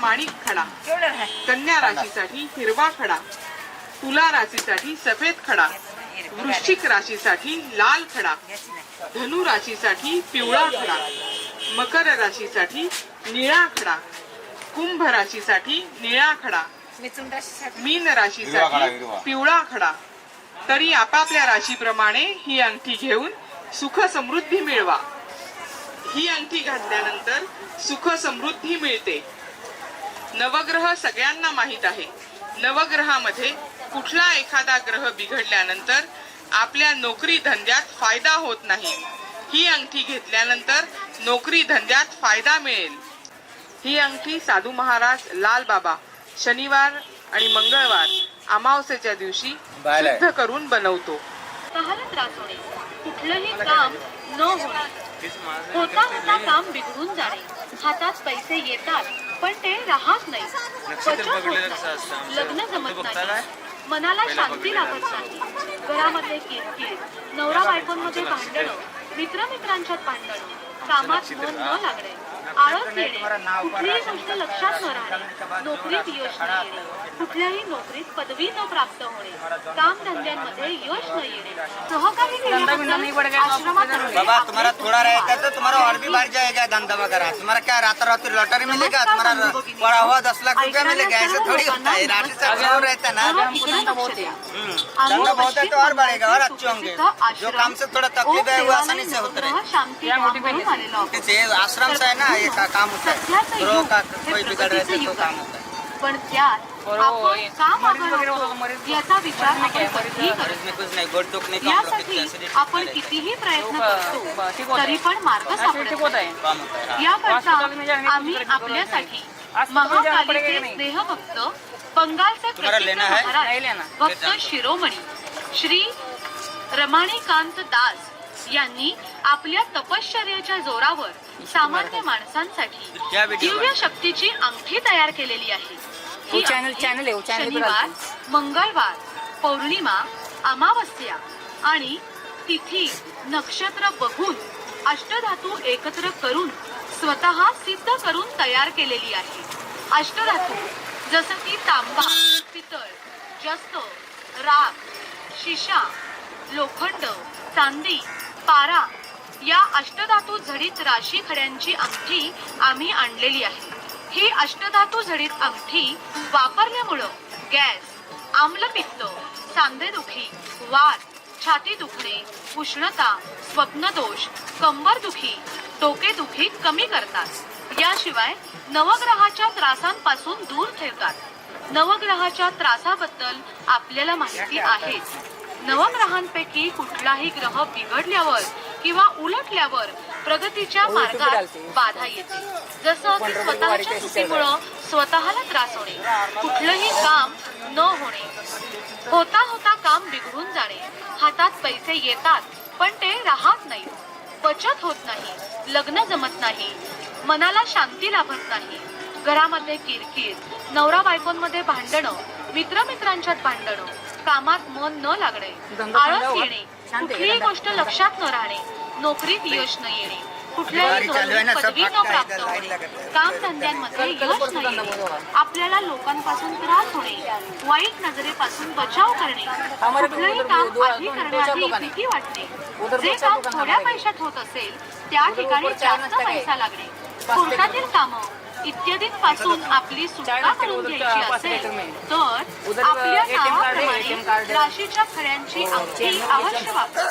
माणिक खडा. कन्या राशीसाठी हिरवा खडा. तुला राशीसाठी सफेद खडा. वृश्चिक राशीसाठी लाल खडा. धनु राशीसाठी पिवळा खडा. मकर राशीसाठी निळा खडा. कुंभ राशीसाठी निळा खडा. मिथुन राशीसाठी. मीन राशीसाठी. पिवळा खडा. तरी आपापल्या राशीप्रमाणे ही अंगठी घेऊन सुख समृद्धी मिळवा. ही अंगठी घातल्यानंतर सुख समृद्धी मिळते. नवग्रह सगळ्यांना माहीत आहे. नवग्रहामध्ये कुठला एखादा ग्रह बिघडल्यानंतर आपल्या नोकरी धंद्यात फायदा होत नाही. ही अंगठी घेतल्यानंतर नोकरी धंद्यात फायदा मिळेल. ही अंगठी साधू महाराज लाल बाबा शनिवार आणि मंगळवार अमावस्येच्या दिवशी. शुद्ध करून बनवतो. कुठलंही काम न होता होता काम बिघडून जाणे. हातात पैसे येतात. पण ते राहत नाही. होत नाही. लग्न जमत नाही. मनाला शांती लाभत नाही. घरामध्ये किरकिर नवरा बायकोंमध्ये भांडणं. मित्रमित्रांच्यात भांडणं. कामात मन न लागणे. आळस येणे. कुठलीही गोष्ट लक्षात न राहणे. नोकरीत यश न येणे. कुठल्याही नोकरीत पदवी न प्राप्त होणे. काम धंद्यांमध्ये यश न येणे. सहकारी केल्याबद्दल आश्रमात राहणे, बाबा आपले तुम्हारा थोड़ा कुटुंब रहेगा तो तुम्हारा और भी बढ़ जाएगा धंधा वगैरह तुम्हारा क्या रात रात लॉटरी मिलेगा तुम्हारा हुआ दस लाख रुपया मिलेगा ऐसे थोड़ी होता है राशि से अगर रहता है ना धंधा बहुत है तो और बढ़ेगा और अच्छे होंगे. जो काम से थोड़ा तकलीफ है वो आसानी से होता. जैसे आश्रम से है ना? ये का काम होता है का हे कोई बिगड़ रहे प्रगतीचं थे तो काम. होता है पण त्यात आपण का मागं राहतो याचा विचार कधीही करत नहीं यासाठी हैं। कितीही प्रयत्न करतो तरी पण मार्ग सापडत नाही. याकरता आम्ही आपल्यासाठी महाकालीचे स्नेहभक्त बंगालचे प्रसिद्ध? महाराज भक्त शिरोमणी. श्री रमाणीकांत दास यांनी आपल्या तपश्चर्याच्या जोरावर सामान्य माणसांसाठी दिव्य शक्तीची अंगठी तयार केलेली आहे. ही आहे, वो channel वर शनिवार. मंगळवार पौर्णिमा अमावस्या आणि तिथी नक्षत्र बघून अष्टधातू एकत्र करून स्वतः सिद्ध करून तयार केलेली आहे. अष्टधातू जसं की तांबा पितळ जस्त राग शिशा लोखंड चांदी पारा या अष्टधातू झडीत राशी खड्यांची अंगठी आम्ही आणलेली आहे. ही अष्टधातू झडीत अंगठी वापरल्यामुळं गॅस आम्लपित्त सांधेदुखी वात छाती दुखणे उष्णता स्वप्नदोष कंबरदुखी डोकेदुखी कमी करतात. याशिवाय नवग्रहाच्या त्रासांपासून दूर ठेवतात. नवग्रहाच्या त्रासाबद्दल आपल्याला माहिती आहे नवग्रहांपैकी कुठलाही ग्रह बिघडल्यावर किंवा उलटल्यावर प्रगतीच्या मार्गात बाधा येते. जसं की स्वतःच्या चुकीमुळं स्वतःला त्रास होणे. कुठलंही काम न होणे. होता होता काम बिघडून जाणे. हातात पैसे येतात पण ते राहत नाही. बचत होत नाही. लग्न जमत नाही. मनाला शांती लाभत नाही. घरामध्ये किरकिर नवरा बायकोंमध्ये भांडणं मित्रमित्रांच्यात भांडणं कामात मन न लागणे आळस चांगला येणे कुठलीही. गोष्ट लक्षात न राहणे नोकरीत यश न येणे कुठल्याही पदवी न प्राप्त होणे. काम धंद्यांमध्ये यश न येणे आपल्याला लोकांपासून त्रास होणे वाईट नजरेपासून बचाव करणे कुठलंही काम आधी आहे. भीती वाटणे जे काम थोड्या. पैशात होत असेल त्या ठिकाणी जास्त. पैसा लागणे कोर्टातील कामं इत्यादींपासून आपली सुटका करून घ्यायची असेल. तर आपल्या नावाप्रमाणे. राशीच्या खड्यांची अंगठी अवश्य वापरा